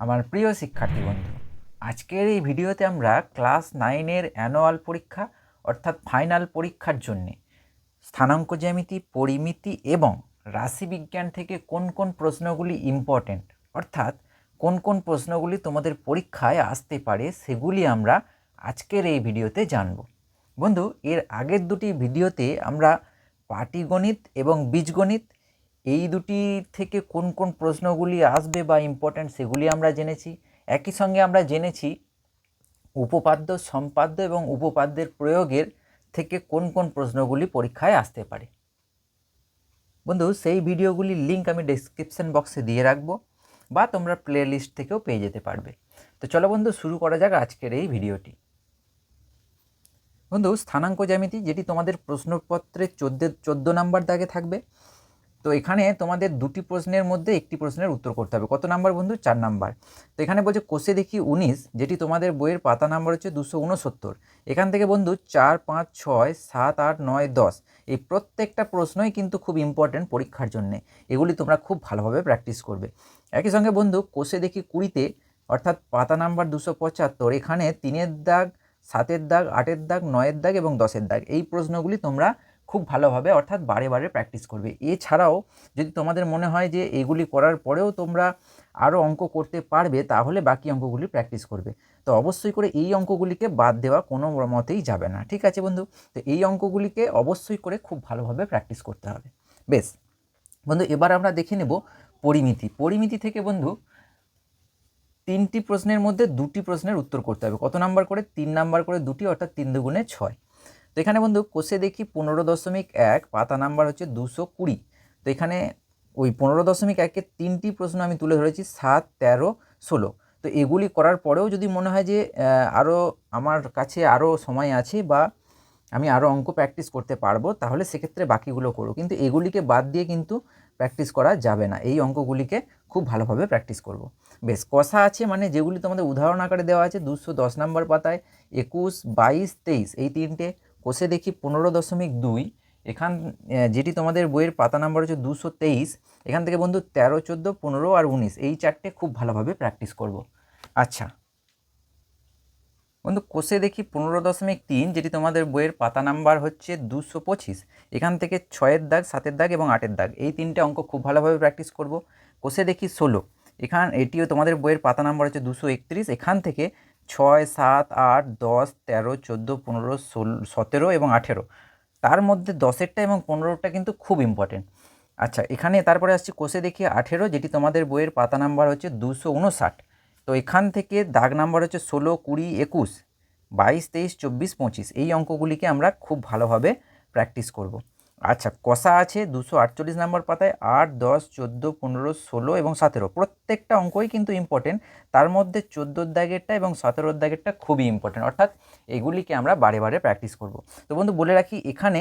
আমার প্রিয় শিক্ষার্থী বন্ধু, আজকের এই ভিডিওতে আমরা ক্লাস নাইনের অ্যানুয়াল পরীক্ষা, অর্থাৎ ফাইনাল পরীক্ষার জন্যে স্থানাঙ্ক জ্যামিতি, পরিমিতি এবং রাশিবিজ্ঞান থেকে কোন কোন প্রশ্নগুলি ইম্পর্ট্যান্ট অর্থাৎ কোন কোন প্রশ্নগুলি তোমাদের পরীক্ষায় আসতে পারে সেগুলি আমরা আজকের এই ভিডিওতে জানব। বন্ধু, এর আগের দুটি ভিডিওতে আমরা পাটিগণিত এবং বীজগণিত এই দুটি থেকে কোন কোন প্রশ্নগুলি আসবে বা ইম্পর্ট্যান্ট সেগুলি আমরা জেনেছি। একই সঙ্গে আমরা জেনেছি উপপাদ্য, সম্পাদ্য এবং উপপাদ্যের প্রয়োগের থেকে কোন কোন প্রশ্নগুলি পরীক্ষায় আসতে পারে। বন্ধু, সেই ভিডিওগুলির লিঙ্ক আমি ডেসক্রিপশন বক্সে দিয়ে রাখব বা তোমরা প্লে লিস্ট থেকেও পেয়ে যেতে পারবে। তো চলো বন্ধু, শুরু করা যাক আজকের এই ভিডিওটি। বন্ধু, স্থানাঙ্ক জ্যামিতি, যেটি তোমাদের প্রশ্নপত্রে চোদ্দ, চোদ্দ নাম্বার দাগে থাকবে। তো এখানে তোমাদের দুটি প্রশ্নের মধ্যে একটি প্রশ্নের উত্তর করতে হবে। কত নাম্বার বন্ধু? চার নাম্বার। তো এখানে বলছে, কোষে দেখি উনিশ, যেটি তোমাদের বইয়ের পাতা নাম্বার হচ্ছে দুশো উনসত্তর এখান থেকে বন্ধু, চার, পাঁচ, ছয়, সাত, আট, নয়, দশ। এই প্রত্যেকটা প্রশ্নই কিন্তু খুব ইম্পর্ট্যান্ট পরীক্ষার জন্য। এগুলি তোমরা খুব ভালোভাবে প্র্যাকটিস করবে। একই সঙ্গে বন্ধু, কোষে দেখি কুড়িতে, অর্থাৎ পাতা নাম্বার দুশো পঁচাত্তর, এখানে তিনের দাগ, সাতের দাগ, আটের দাগ, নয়ের দাগ এবং দশের দাগ। এই প্রশ্নগুলি তোমরা খুব ভালোভাবে অর্থাৎ বারে বারে প্র্যাকটিস করবে। এছাড়াও যদি তোমাদের মনে হয় যে এগুলি করার পরেও তোমরা আরও অঙ্ক করতে পারবে, তাহলে বাকি অঙ্কগুলি প্র্যাকটিস করবে। তো অবশ্যই করে এই অঙ্কগুলিকে বাদ দেওয়া কোনো মতেই যাবে না, ঠিক আছে বন্ধু? তো এই অঙ্কগুলিকে অবশ্যই করে খুব ভালোভাবে প্র্যাকটিস করতে হবে। বেশ, বন্ধু এবার আমরা দেখে নেব পরিমিতি। পরিমিতি থেকে বন্ধু তিনটি প্রশ্নের মধ্যে দুটি প্রশ্নের উত্তর করতে হবে। কত নাম্বার করে? তিন নাম্বার করে দুটি অর্থাৎ তিন দুগুণে ছয়। তো এখানে বন্ধু কোষে দেখি পনেরো দশমিক এক, পাতা নাম্বার হচ্ছে দুশো কুড়ি। তো এখানে ওই পনেরো দশমিক একের তিনটি প্রশ্ন আমি তুলে ধরেছি, সাত, তেরো, ষোলো। তো এগুলি করার পরেও যদি মনে হয় যে আরও আমার কাছে আরও সময় আছে বা আমি আরও অঙ্ক প্র্যাকটিস করতে পারব, তাহলে সেক্ষেত্রে বাকিগুলো করো। কিন্তু এগুলিকে বাদ দিয়ে কিন্তু প্র্যাকটিস করা যাবে না। এই অঙ্কগুলিকে খুব ভালোভাবে প্র্যাকটিস করব। বেশ, কষা আছে মানে যেগুলি তোমাদের উদাহরণ আকারে দেওয়া আছে, দুশো দশ নম্বর পাতায় একুশ, বাইশ, তেইশ, এই তিনটে কোষে দেখি পনেরো দশমিক দুই। এখান যেটি তোমাদের বইয়ের পাতা নাম্বার হচ্ছে দুশো তেইশ। এখান থেকে বন্ধু তেরো, চোদ্দ, পনেরো আর উনিশ। এই চারটে খুব ভালোভাবে প্র্যাকটিস করব। আচ্ছা। বন্ধু কোষে দেখি পনেরো দশমিক তিন, যেটি তোমাদের বইয়ের পাতা নাম্বার হচ্ছে দুশো পঁচিশ। এখান থেকে ছয়ের দাগ, সাতের দাগ এবং আটের দাগ। এই তিনটে অঙ্ক খুব ভালোভাবে প্র্যাকটিস করব। কোষে দেখি ষোলো। এখান, এটিও তোমাদের বইয়ের পাতা নাম্বার হচ্ছে দুশো একত্রিশ। এখান থেকে ছয়, সাত, আট, দশ, তেরো, চোদ্দ, পনেরো, ষোলো, সতেরো এবং আঠেরো। তার মধ্যে দশেরটা এবং পনেরোটা কিন্তু খুব ইম্পর্টেন্ট আচ্ছা এখানে তারপরে আসছি কোষে দেখি আঠেরো, যেটি তোমাদের বইয়ের পাতা নাম্বার হচ্ছে দুশো উনষাট তো এখান থেকে দাগ নাম্বার হচ্ছে ষোলো, কুড়ি, একুশ, বাইশ, তেইশ, চব্বিশ, পঁচিশ। এই অঙ্কগুলিকে আমরা খুব ভালোভাবে প্র্যাকটিস করব। আচ্ছা কষা আছে দুশো আটচল্লিশ নম্বর পাতায়, আট, দশ, চোদ্দ, পনেরো, ষোলো এবং সতেরো। প্রত্যেকটা অঙ্কই কিন্তু ইম্পর্টেন্ট তার মধ্যে চোদ্দোর দাগেরটা এবং সতেরোর দাগেরটা খুবই ইম্পর্টেন্ট অর্থাৎ এগুলিকে আমরা বারে বারে প্র্যাকটিস করব। তো বন্ধু, বলে রাখি, এখানে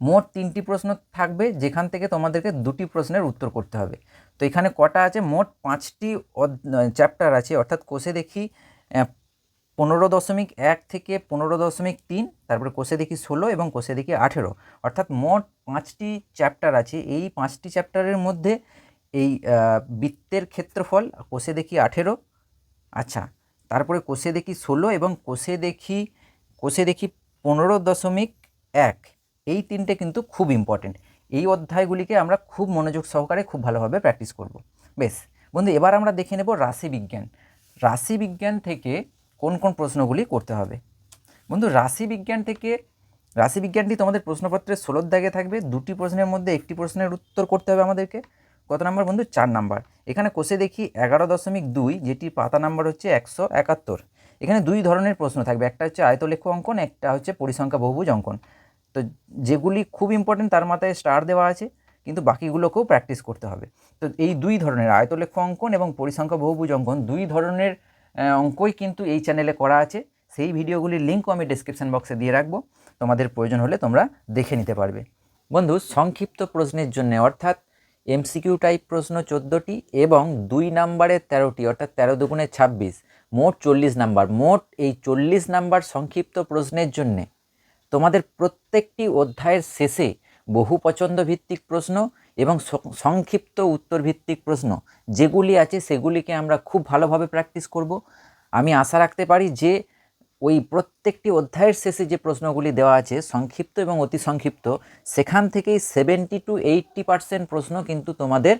মোট তিনটি প্রশ্ন থাকবে, যেখান থেকে তোমাদেরকে দুটি প্রশ্নের উত্তর করতে হবে। তো এখানে কটা আছে? মোট পাঁচটি চ্যাপ্টার আছে। অর্থাৎ কোষে দেখি পনেরো দশমিক এক থেকে পনেরো দশমিক তিন, তারপরে কোষে দেখি ষোলো এবং কোষে দেখি আঠেরো। অর্থাৎ মোট পাঁচটি চ্যাপ্টার আছে। এই পাঁচটি চ্যাপ্টারের মধ্যে এই বৃত্তের ক্ষেত্রফল, কোষে দেখি আঠেরো আচ্ছা তারপরে কোষে দেখি ষোলো এবং কোষে দেখি কোষে দেখি পনেরো দশমিক এক। এই তিনটে কিন্তু খুব ইম্পর্টেন্ট এই অধ্যায়গুলিকে আমরা খুব মনোযোগ সহকারে খুব ভালোভাবে প্র্যাকটিস করব। বেশ, বন্ধু, এবার আমরা দেখে নেব রাশিবিজ্ঞান। রাশিবিজ্ঞান থেকে কোন কোন প্রশ্নগুলি করতে হবে। বন্ধু, রাশিবিজ্ঞান থেকে, রাশিবিজ্ঞানটি তোমাদের প্রশ্নপত্রের ষোলোর দাগে থাকবে। দুটি প্রশ্নের মধ্যে একটি প্রশ্নের উত্তর করতে হবে আমাদেরকে। কত নাম্বার বন্ধু? চার নাম্বার। এখানে কোষে দেখি এগারো দশমিক দুই যেটি পাতা নাম্বার হচ্ছে একশো একাত্তর। এখানে দুই ধরনের প্রশ্ন থাকবে। একটা হচ্ছে আয়তলেখ অঙ্কন, একটা হচ্ছে পরিসংখ্যা বহুভুজ অঙ্কন। তো যেগুলি খুব ইম্পর্টেন্ট তার মাথায় স্টার দেওয়া আছে, কিন্তু বাকিগুলোকেও প্র্যাকটিস করতে হবে। তো এই দুই ধরনের আয়তলেখ অঙ্কন এবং পরিসংখ্যা বহুভুজ অঙ্কন, দুই ধরনের অঙ্কই কিন্তু এই চ্যানেলে করা আছে। সেই ভিডিওগুলির লিঙ্কও আমি ডিসক্রিপশান বক্সে দিয়ে রাখব। তোমাদের প্রয়োজন হলে তোমরা দেখে নিতে পারবে। বন্ধু, সংক্ষিপ্ত প্রশ্নের জন্য, অর্থাৎ এমসিকিউ টাইপ প্রশ্ন চোদ্দোটি এবং দুই নাম্বারের তেরোটি, অর্থাৎ তেরো দুগুণে ছাব্বিশ, মোট চল্লিশ নাম্বার। মোট এই চল্লিশ নাম্বার সংক্ষিপ্ত প্রশ্নের জন্যে তোমাদের প্রত্যেকটি অধ্যায়ের শেষে বহু পছন্দ ভিত্তিক প্রশ্ন এবং সংক্ষিপ্ত উত্তরভিত্তিক প্রশ্ন, যেগুলি আছে সেগুলিকে আমরা খুব ভালোভাবে প্র্যাকটিস করব। আমি আশা রাখতে পারি যে ওই প্রত্যেকটি অধ্যায়ের শেষে যে প্রশ্নগুলি দেওয়া আছে, সংক্ষিপ্ত এবং অতি সংক্ষিপ্ত, সেখান থেকেই সেভেন্টি টু এইট্টি পার্সেন্ট প্রশ্ন কিন্তু তোমাদের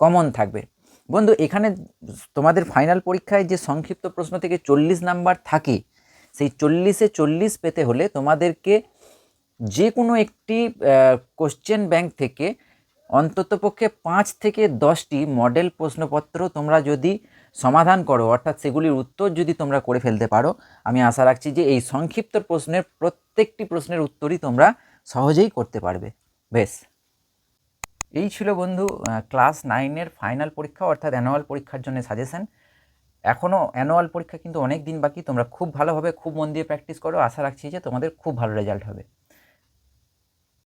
কমন থাকবে। বন্ধু, এখানে তোমাদের ফাইনাল পরীক্ষায় যে সংক্ষিপ্ত প্রশ্ন থেকে চল্লিশ নাম্বার থাকে, সেই চল্লিশে চল্লিশ পেতে হলে তোমাদেরকে যে কোনো একটি কোশ্চেন ব্যাংক থেকে অন্ততপক্ষে পাঁচ থেকে দশটি মডেল প্রশ্নপত্র তোমরা যদি সমাধান করো, অর্থাৎ সেগুলির উত্তর যদি তোমরা করে ফেলতে পারো, আমি আশা রাখছি যে এই সংক্ষিপ্ত প্রশ্নের প্রত্যেকটি প্রশ্নের উত্তরই তোমরা সহজেই করতে পারবে। বেশ। এই ছিল বন্ধু ক্লাস নাইনের ফাইনাল পরীক্ষা, অর্থাৎ অ্যানুয়াল পরীক্ষার জন্য সাজেশন। এখনও অ্যানুয়াল পরীক্ষা কিন্তু অনেক দিন বাকি, তোমরা খুব ভালোভাবে খুব মন দিয়ে প্র্যাকটিস করো, আশা রাখছি যে তোমাদের খুব ভালো রেজাল্ট হবে।